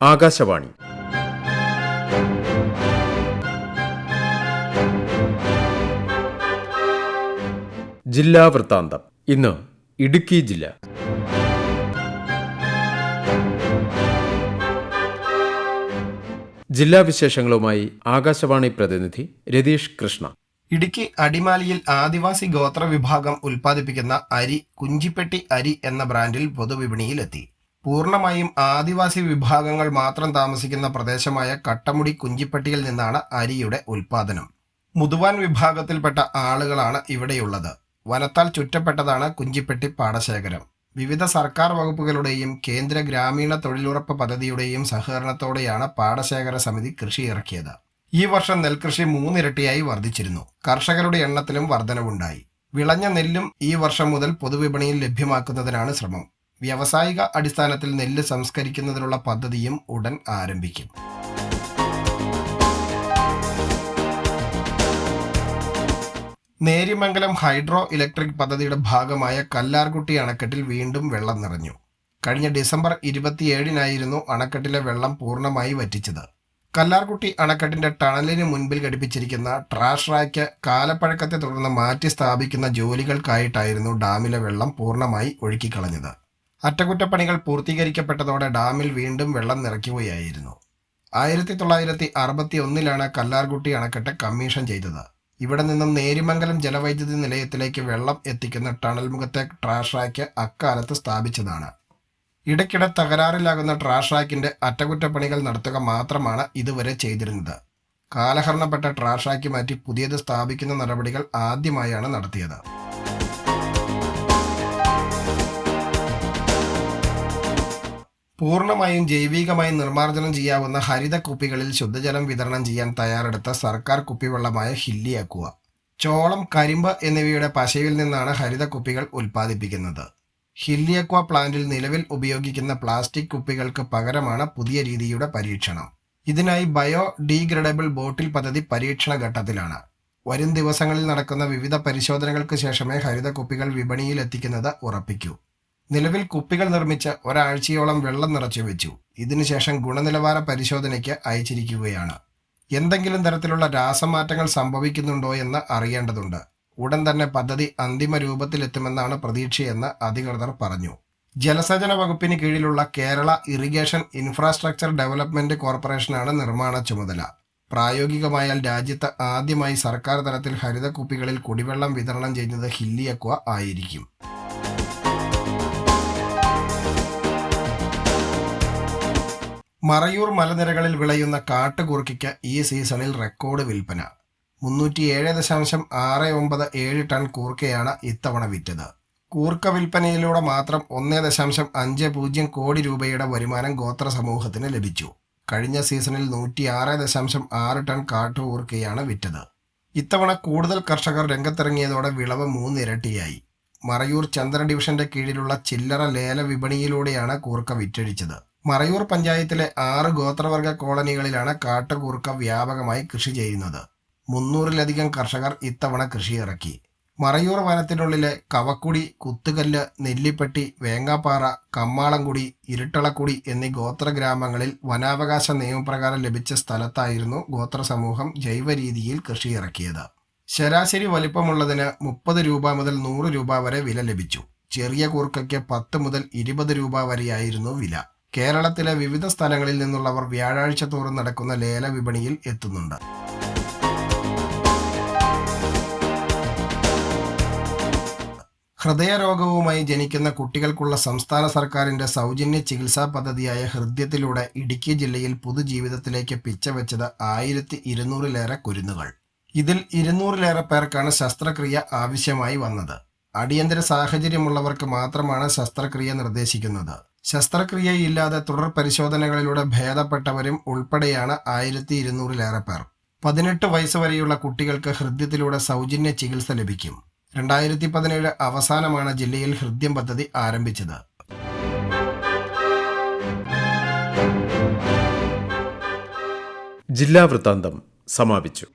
ആകാശവാണി. ജില്ലാ വൃത്താന്തം. ഇന്ന് ഇടുക്കി ജില്ല. ജില്ലാ വിശേഷങ്ങളുമായി ആകാശവാണി പ്രതിനിധി രതീഷ് കൃഷ്ണ. ഇടുക്കി അടിമാലിയിൽ ആദിവാസി ഗോത്ര വിഭാഗം ഉൽപ്പാദിപ്പിക്കുന്ന അരി കുഞ്ചിപ്പെട്ടി അരി എന്ന ബ്രാൻഡിൽ പൊതുവിപണിയിലെത്തി. പൂർണമായും ആദിവാസി വിഭാഗങ്ങൾ മാത്രം താമസിക്കുന്ന പ്രദേശമായ കട്ടമുടി കുഞ്ചിപ്പട്ടിയിൽ നിന്നാണ് അരിയുടെ ഉൽപാദനം. മുതുവാൻ വിഭാഗത്തിൽപ്പെട്ട ആളുകളാണ് ഇവിടെയുള്ളത്. വനത്താൽ ചുറ്റപ്പെട്ടതാണ് കുഞ്ചിപ്പെട്ടി പാടശേഖരം. വിവിധ സർക്കാർ വകുപ്പുകളുടെയും കേന്ദ്ര ഗ്രാമീണ തൊഴിലുറപ്പ് പദ്ധതിയുടെയും സഹകരണത്തോടെയാണ് പാടശേഖര സമിതി കൃഷി ഇറക്കിയത്. ഈ വർഷം നെൽകൃഷി മൂന്നിരട്ടിയായി വർദ്ധിച്ചിരുന്നു. കർഷകരുടെ എണ്ണത്തിലും വർധനവുണ്ടായി. വിളഞ്ഞ നെല്ലും ഈ വർഷം മുതൽ പൊതുവിപണിയിൽ ലഭ്യമാക്കുന്നതിനാണ് ശ്രമം. വ്യാവസായിക അടിസ്ഥാനത്തിൽ നെല്ല് സംസ്കരിക്കുന്നതിനുള്ള പദ്ധതിയും ഉടൻ ആരംഭിക്കും. നേരിമംഗലം ഹൈഡ്രോ ഇലക്ട്രിക് പദ്ധതിയുടെ ഭാഗമായ കല്ലാർകുട്ടി അണക്കെട്ടിൽ വീണ്ടും വെള്ളം നിറഞ്ഞു. കഴിഞ്ഞ ഡിസംബർ ഇരുപത്തിയേഴിനായിരുന്നു അണക്കെട്ടിലെ വെള്ളം പൂർണമായി വറ്റിച്ചത്. കല്ലാർകുട്ടി അണക്കെട്ടിന്റെ ടണലിന് മുൻപിൽ ഘടിപ്പിച്ചിരിക്കുന്ന ട്രാഷ് റാക്ക് കാലപ്പഴക്കത്തെ തുടർന്ന് മാറ്റി സ്ഥാപിക്കുന്ന ജോലികൾക്കായിട്ടായിരുന്നു ഡാമിലെ വെള്ളം പൂർണമായി ഒഴുക്കിക്കളഞ്ഞത്. അറ്റകുറ്റപ്പണികൾ പൂർത്തീകരിക്കപ്പെട്ടതോടെ ഡാമിൽ വീണ്ടും വെള്ളം നിറയ്ക്കുകയായിരുന്നു. ആയിരത്തി തൊള്ളായിരത്തി അറുപത്തി ഒന്നിലാണ് കല്ലാർകുട്ടി അണക്കെട്ട് കമ്മീഷൻ ചെയ്തത്. ഇവിടെ നിന്നും നേരിമംഗലം ജലവൈദ്യുതി നിലയത്തിലേക്ക് വെള്ളം എത്തിക്കുന്ന ടണൽ മുഖത്തെ ട്രാഷ് റാക്ക് അക്കാലത്ത് സ്ഥാപിച്ചതാണ്. ഇടയ്ക്കിടെ തകരാറിലാകുന്ന ട്രാഷ് റാക്കിന്റെ അറ്റകുറ്റപ്പണികൾ നടത്തുക മാത്രമാണ് ഇതുവരെ ചെയ്തിരുന്നത്. കാലഹരണപ്പെട്ട ട്രാഷ് റാക്കി മാറ്റി പുതിയത് സ്ഥാപിക്കുന്ന നടപടികൾ ആദ്യമായാണ് നടത്തിയത്. പൂർണമായും ജൈവികമായി നിർമ്മാർജനം ചെയ്യാവുന്ന ഹരിത കുപ്പികളിൽ ശുദ്ധജലം വിതരണം ചെയ്യാൻ തയ്യാറെടുത്ത സർക്കാർ കുപ്പിവെള്ളമായ ഹില്ലിയാക്കുക. ചോളം കരിമ്പ് എന്നിവയുടെ പശയിൽ നിന്നാണ് ഹരിത കുപ്പികൾ ഉൽപ്പാദിപ്പിക്കുന്നത്. ഹില്ലിയക്വ പ്ലാന്റിൽ നിലവിൽ ഉപയോഗിക്കുന്ന പ്ലാസ്റ്റിക് കുപ്പികൾക്ക് പകരമാണ് പുതിയ രീതിയുടെ പരീക്ഷണം. ഇതിനായി ബയോ ഡീഗ്രേഡബിൾ ബോട്ടിൽ പദ്ധതി പരീക്ഷണ ഘട്ടത്തിലാണ്. വരും ദിവസങ്ങളിൽ നടക്കുന്ന വിവിധ പരിശോധനകൾക്ക് ശേഷമേ ഹരിത കുപ്പികൾ വിപണിയിൽ എത്തിക്കുന്നത് ഉറപ്പിക്കൂ. നിലവിൽ കുപ്പികൾ നിർമ്മിച്ച് ഒരാഴ്ചയോളം വെള്ളം നിറച്ചു വെച്ചു. ഇതിനുശേഷം ഗുണനിലവാര പരിശോധനയ്ക്ക് അയച്ചിരിക്കുകയാണ്. എന്തെങ്കിലും തരത്തിലുള്ള രാസമാറ്റങ്ങൾ സംഭവിക്കുന്നുണ്ടോ എന്ന് അറിയേണ്ടതുണ്ട്. ഉടൻ തന്നെ പദ്ധതി അന്തിമ രൂപത്തിലെത്തുമെന്നാണ് പ്രതീക്ഷയെന്ന് അധികൃതർ പറഞ്ഞു. ജലസേചന വകുപ്പിന് കീഴിലുള്ള കേരള ഇറിഗേഷൻ ഇൻഫ്രാസ്ട്രക്ചർ ഡെവലപ്മെന്റ് കോർപ്പറേഷനാണ് നിർമ്മാണ ചുമതല. പ്രായോഗികമായാൽ രാജ്യത്ത് ആദ്യമായി സർക്കാർ തലത്തിൽ ഹരിത കുപ്പികളിൽ കുടിവെള്ളം വിതരണം ചെയ്യുന്നത് ഹില്ലിയക്വ ആയിരിക്കും. മറയൂർ മലനിരകളിൽ വിളയുന്ന കാട്ടുകുറുക്കിക്ക് ഈ സീസണിൽ റെക്കോർഡ് വിൽപ്പന. മുന്നൂറ്റി ഏഴ് ദശാംശം ആറ് ഒമ്പത് ഏഴ് ടൺ കൂർക്കയാണ് ഇത്തവണ വിറ്റത്. കൂർക്ക വിൽപ്പനയിലൂടെ മാത്രം ഒന്ന് ദശാംശം അഞ്ച് പൂജ്യം കോടി രൂപയുടെ വരുമാനം ഗോത്ര സമൂഹത്തിന് ലഭിച്ചു. കഴിഞ്ഞ സീസണിൽ നൂറ്റി ആറ് ദശാംശം ആറ് ടൺ കാട്ടുകൂർക്കയാണ് വിറ്റത്. ഇത്തവണ കൂടുതൽ കർഷകർ രംഗത്തിറങ്ങിയതോടെ വിളവ് മൂന്നിരട്ടിയായി. മറയൂർ ചന്ദ്ര ഡിവിഷന്റെ കീഴിലുള്ള ചില്ലറ ലേല വിപണിയിലൂടെയാണ് കൂർക്ക വിറ്റഴിച്ചത്. മറയൂർ പഞ്ചായത്തിലെ ആറ് ഗോത്രവർഗ കോളനികളിലാണ് കാട്ടുകൂർക്ക വ്യാപകമായി കൃഷി ചെയ്യുന്നത്. മുന്നൂറിലധികം കർഷകർ ഇത്തവണ കൃഷി ഇറക്കി. മറയൂർ വനത്തിനുള്ളിലെ കവക്കുടി കുത്തുകല്ല് നെല്ലിപ്പെട്ടി വേങ്ങാപ്പാറ കമ്മാളംകുടി ഇരുട്ടളക്കുടി എന്നീ ഗോത്ര ഗ്രാമങ്ങളിൽ വനാവകാശ നിയമപ്രകാരം ലഭിച്ച സ്ഥലത്തായിരുന്നു ഗോത്ര സമൂഹം ജൈവ രീതിയിൽ കൃഷി ഇറക്കിയത്. ശരാശരി വലിപ്പമുള്ളതിന് മുപ്പത് രൂപ മുതൽ നൂറ് രൂപ വരെ വില ലഭിച്ചു. ചെറിയ കൂർക്കയ്ക്ക് പത്ത് മുതൽ ഇരുപത് രൂപ വരെയായിരുന്നു വില. കേരളത്തിലെ വിവിധ സ്ഥലങ്ങളിൽ നിന്നുള്ളവർ വ്യാഴാഴ്ച തോറും നടക്കുന്ന ലേല വിപണിയിൽ എത്തുന്നുണ്ട്. ഹൃദയരോഗവുമായി ജനിക്കുന്ന കുട്ടികൾക്കുള്ള സംസ്ഥാന സർക്കാരിന്റെ സൗജന്യ ചികിത്സാ പദ്ധതിയായ ഹൃദ്യത്തിലൂടെ ഇടുക്കി ജില്ലയിൽ പുതുജീവിതത്തിലേക്ക് പിച്ചവെച്ചത് ആയിരത്തി ഇരുന്നൂറിലേറെ കുരുന്നുകൾ. ഇതിൽ ഇരുന്നൂറിലേറെ പേർക്കാണ് ശസ്ത്രക്രിയ ആവശ്യമായി വന്നത്. അടിയന്തര സാഹചര്യമുള്ളവർക്ക് മാത്രമാണ് ശസ്ത്രക്രിയ നിർദ്ദേശിക്കുന്നത്. ശസ്ത്രക്രിയയില്ലാതെ തുടർ പരിശോധനകളിലൂടെ ഭേദപ്പെട്ടവരും ഉൾപ്പെടെയാണ് ആയിരത്തി ഇരുന്നൂറിലേറെ പേർ. പതിനെട്ട് വയസ്സ് വരെയുള്ള കുട്ടികൾക്ക് ഹൃദ്യത്തിലൂടെ സൗജന്യ ചികിത്സ ലഭിക്കും. രണ്ടായിരത്തി പതിനേഴ് അവസാനമാണ് ജില്ലയിൽ ഹൃദ്യം പദ്ധതി ആരംഭിച്ചത്. ജില്ലാ വൃത്താന്തം സമാപിച്ചു.